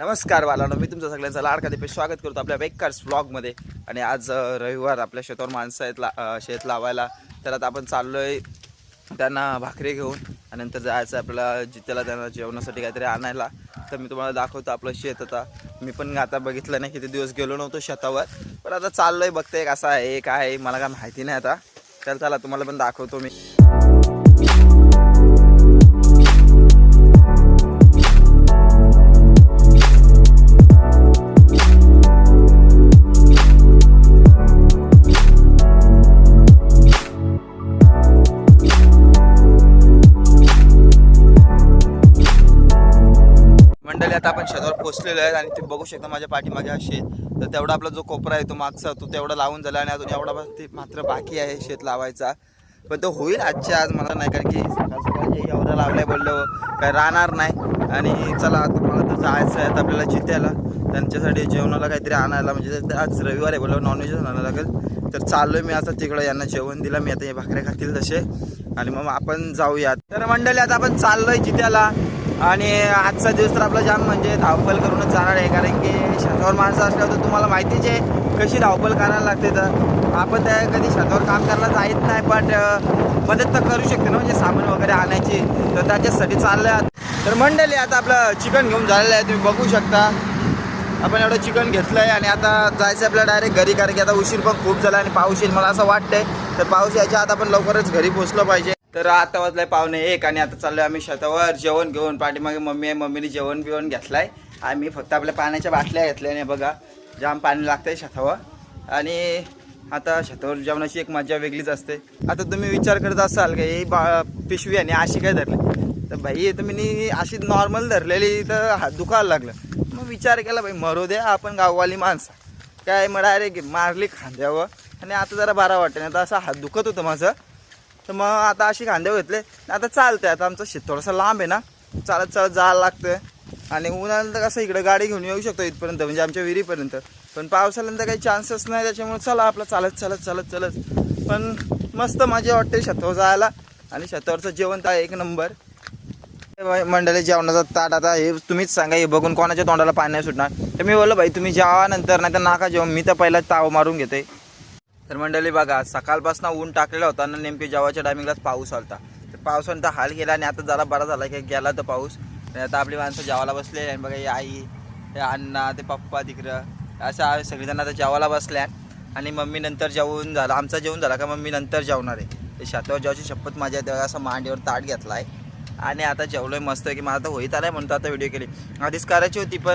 नमस्कार बालानो मी तुमचं सगळ्यांचं लाडका दीपेश स्वागत करतो आपल्या बेकर्स व्लॉगमध्ये आणि आज रविवार आपल्या शेतावर माणसं आहेत ला शेत लावायला. तर आता आपण चाललो आहे त्यांना भाकरी घेऊन. आणि नंतर जायचं आहे आपल्याला जित्याला त्यांना जेवणासाठी काहीतरी आणायला. तर मी तुम्हाला दाखवतो आपलं शेत आता. मी पण आता बघितलं नाही किती दिवस गेलो नव्हतो शेतावर. पण आता चाललो आहे बघते कसं आहे काय आहे मला काय माहिती नाही आता. तर चला तुम्हाला पण दाखवतो मी. आता आपण शेतावर पोचलेलो आहे आणि ते बघू शकता माझ्या पाठीमागे हा शेत तर तेवढा आपला जो कोपरा आहे तो मागचा तो तेवढा लावून झाला आणि अजून एवढा ते मात्र बाकी आहे शेत लावायचा. पण तो होईल आजच्या आज मला नाही कारण की सकाळ सकाळ एवढा लावलाय बोललो काय राहणार नाही. आणि चला आता मला तर जायचं आहे आता आपल्याला जित्याला त्यांच्यासाठी जेवणाला काहीतरी आणायला म्हणजे आज रविवार आहे बोललो नॉनव्हेज आणायला लागेल. तर चाललोय मी आता तिकडं यांना जेवण दिलं मी आता हे भाकऱ्या खातील तसे. आणि मग आपण जाऊयात. तर मंडळी आता आपण चाललोय जित्याला आणि आजचा दिवस तर आपला जाम म्हणजे धावपल करूनच जाणार आहे कारण की शेतावर माणसं असल्यावर तर तुम्हाला माहितीच आहे कशी धावपल करायला लागते तर. आपण त्या कधी शेतावर काम करायला जायत नाही पण मदत तर करू शकते ना म्हणजे सामान वगैरे आणायची तर त्याच्यासाठी चाललंय तर मंडळी आता आपलं चिकन घेऊन झालेलं आहे तुम्ही बघू शकता. आपण एवढं चिकन घेतलं आहे आणि आता जायचं आपलं डायरेक्ट घरी कारण की आता उशीर पण खूप झाला आणि पाऊस येईल मला असं वाटतंय. तर पाऊस यायच्या आता आपण लवकरच घरी पोचलं पाहिजे. तर आता वाजलाय पावणे एक आणि आता चाललोय आम्ही शेतावर. जेवण घेऊन पाठीमागे मम्मी आहे. मम्मीने जेवण बिवण घेतलाय. आम्ही फक्त आपल्या पाण्याच्या बाटल्या घेतल्या नाही बघा जाम पाणी लागतंय शेतावर. आणि आता शेतावर जेवणाची एक मजा वेगळीच असते. आता तुम्ही विचार करत असाल की ही बा पिशवी आणि अशी काय धरली? तर भाई तर मी अशी नॉर्मल धरलेली तर हात दुखायला लागलं. मग विचार केला भाई मरू द्या आपण गाववाली माणसं. काय मग डायरेक्ट मारली खांद्यावर. आणि आता जरा बारा वाटते आता असं हात दुखत होतं माझं. तर मग आता अशी खांद्यावर घेतले आता चालते आता आमचं शेत थोडंसं लांब आहे ना. चालत चालत जायला लागतं आणि उन्हाळ्यानंतर कसं इकडं गाडी घेऊन येऊ शकतो इथपर्यंत म्हणजे आमच्या विहिरीपर्यंत. पण पावसाल्यानंतर काही चान्सेस नाही त्याच्यामुळे चला आपलं चालत चालत चालत चालत. पण मस्त मजा वाटते शेतावर जायला. आणि शेतावरचं जेवण तर एक नंबर. मंडळी जेवणाचा ताट आता हे तुम्हीच सांगा हे बघून कोणाच्या तोंडाला पाणी नाही सुटणार. तर मी बोललो भाई तुम्ही जेवा नंतर नाही तर नाका जेवण मी तर पहिला ताव मारून घेते. तर मंडळी बघा सकाळपासून ऊन टाकलेला होता आणि नेमकी जेव्हाच्या टायमिंगलाच पाऊस आलता. तर पावसानं तर हाल केला आणि आता जरा बरा झाला की गेला तर पाऊस. आता आपली माणसं जेवायला बसले आणि बघा आई हे अण्णा ते पप्पा तिकडं. असं सगळेजण आता जेवायला बसल्या आणि मम्मी नंतर जेवून झाला. आमचा जेवण झाला का मम्मी नंतर जेवणार आहे. ते शेतावर जेवायची शपथ माझ्या आहे, तेव्हा असं मांडीवर ताट घेतला आहे आणि आता जेवलोय मस्त की मला आता होईत आलाय म्हणतो आता व्हिडिओ केली. आधीच करायची होती पण